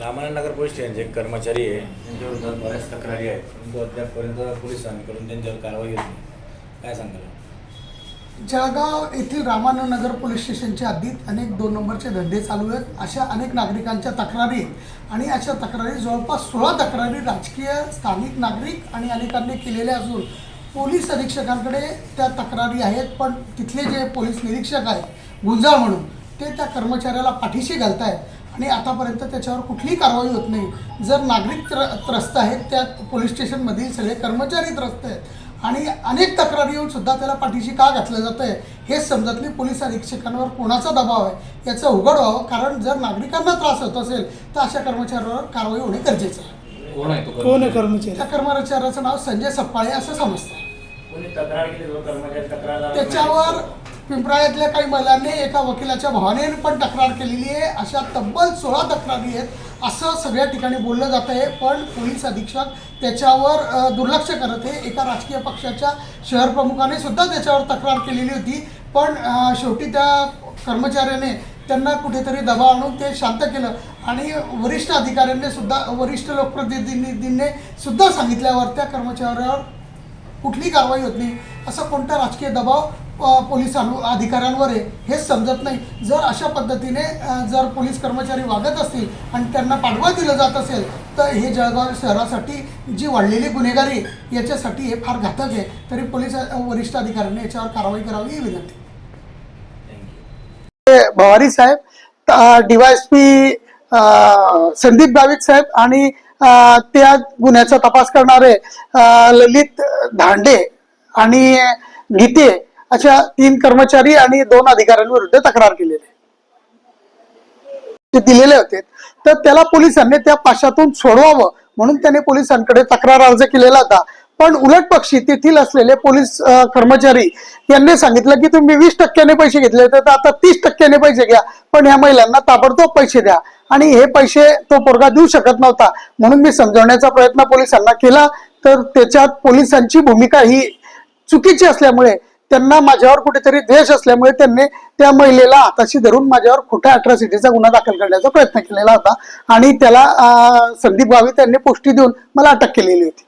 Ramanand Nagar police स्टेशनचे एक कर्मचारी आहे त्यांच्याविरुद्ध बऱ्याच तक्रारी आहेत परंतु अद्यापपर्यंत पोलिसांकडून त्यांच्यावर कारवाई होत नाही. काय सांगाल? जळगाव येथील रामानंद नगर पोलीस स्टेशनच्या हद्दीत अनेक दोन नंबरचे धंदे चालू आहेत. अशा अनेक नागरिकांच्या तक्रारी आहेत. आणि अशा तक्रारी जवळपास सोळा तक्रारी राजकीय स्थानिक नागरिक आणि अनेकांनी केलेल्या असून पोलीस अधीक्षकांकडे त्या तक्रारी आहेत. पण तिथले जे पोलीस निरीक्षक आहेत गुंजाळ म्हणून ते त्या कर्मचाऱ्याला पाठीशी घालतायत. आणि आतापर्यंत त्याच्यावर कुठलीही कारवाई होत नाही. जर नागरिक त्र त्रस्त आहेत त्या पोलीस स्टेशनमधील सगळे कर्मचारी त्रस्त आहेत आणि अनेक तक्रारी येऊन सुद्धा त्याला पाठीशी का घातलं जातं आहे हेच समजत नाही पोलीस अधीक्षकांवर कोणाचा दबाव आहे याचं उघड व्हावं. कारण जर नागरिकांना त्रास होत असेल तर अशा कर्मचाऱ्यावर कारवाई होणे गरजेचं आहे. कोण आहे तो कोण आहे कर्मचारी? त्या कर्मचाऱ्याचं नाव संजय सप्पाळे असं समजतं त्याच्यावर पिंपराळ्यातल्या काही महिलांनी एका वकिलाच्या भावाने पण तक्रार केलेली आहे. अशा तब्बल सोळा तक्रारी आहेत असं सगळ्या ठिकाणी बोललं जात आहे. पण पोलीस अधीक्षक त्याच्यावर दुर्लक्ष करत आहे. एका राजकीय पक्षाच्या शहर प्रमुखाने सुद्धा त्याच्यावर तक्रार केलेली होती. पण शेवटी त्या कर्मचाऱ्याने त्यांना कुठेतरी दबाव आणून ते शांत केलं आणि वरिष्ठ अधिकाऱ्यांनी सुद्धा वरिष्ठ लोकप्रतिनिधींनी सुद्धा सांगितल्यावर त्या कर्मचाऱ्यावर कुठली कारवाई होत नाही. असा कोणता राजकीय दबाव पोलीस अधिकाऱ्यांवर आहे हेच समजत नाही. जर अशा पद्धतीने जर पोलीस कर्मचारी वागत असतील आणि त्यांना पाठबळ दिलं जात असेल तर हे जळगाव शहरासाठी जी वाढलेली गुन्हेगारी याच्यासाठी हे फार घातक आहे. तरी पोलीस वरिष्ठ अधिकाऱ्यांनी याच्यावर कारवाई करावी ही विनंती. भवारी साहेब डीवायसपी संदीप गावित साहेब आणि त्या गुन्ह्याचा तपास करणारे ललित धांडे आणि गीते अशा तीन कर्मचारी आणि दोन अधिकाऱ्यांविरुद्ध तक्रार केलेली आहे. ते दिलेले होते. तर त्याला पोलिसांनी त्या पाशातून सोडवावं म्हणून त्याने पोलिसांकडे तक्रार अर्ज केलेला होता. पण उलट पक्षी तेथील असलेले पोलीस कर्मचारी यांनी सांगितलं की तुम्ही वीस टक्क्याने पैसे घेतले तर आता तीस टक्क्याने पैसे घ्या. पण या महिलांना ताबडतोब पैसे द्या. आणि हे पैसे तो पोरगा देऊ शकत नव्हता. म्हणून मी समजवण्याचा प्रयत्न पोलिसांना केला. तर त्याच्यात पोलिसांची भूमिका ही चुकीची असल्यामुळे त्यांना माझ्यावर कुठेतरी द्वेष असल्यामुळे त्यांनी त्या महिलेला हाताशी धरून माझ्यावर खोट्या अट्रॉसिटीचा गुन्हा दाखल करण्याचा प्रयत्न केलेला होता. आणि त्याला संदीप गावी त्यांनी पुष्टी देऊन मला अटक केलेली होती.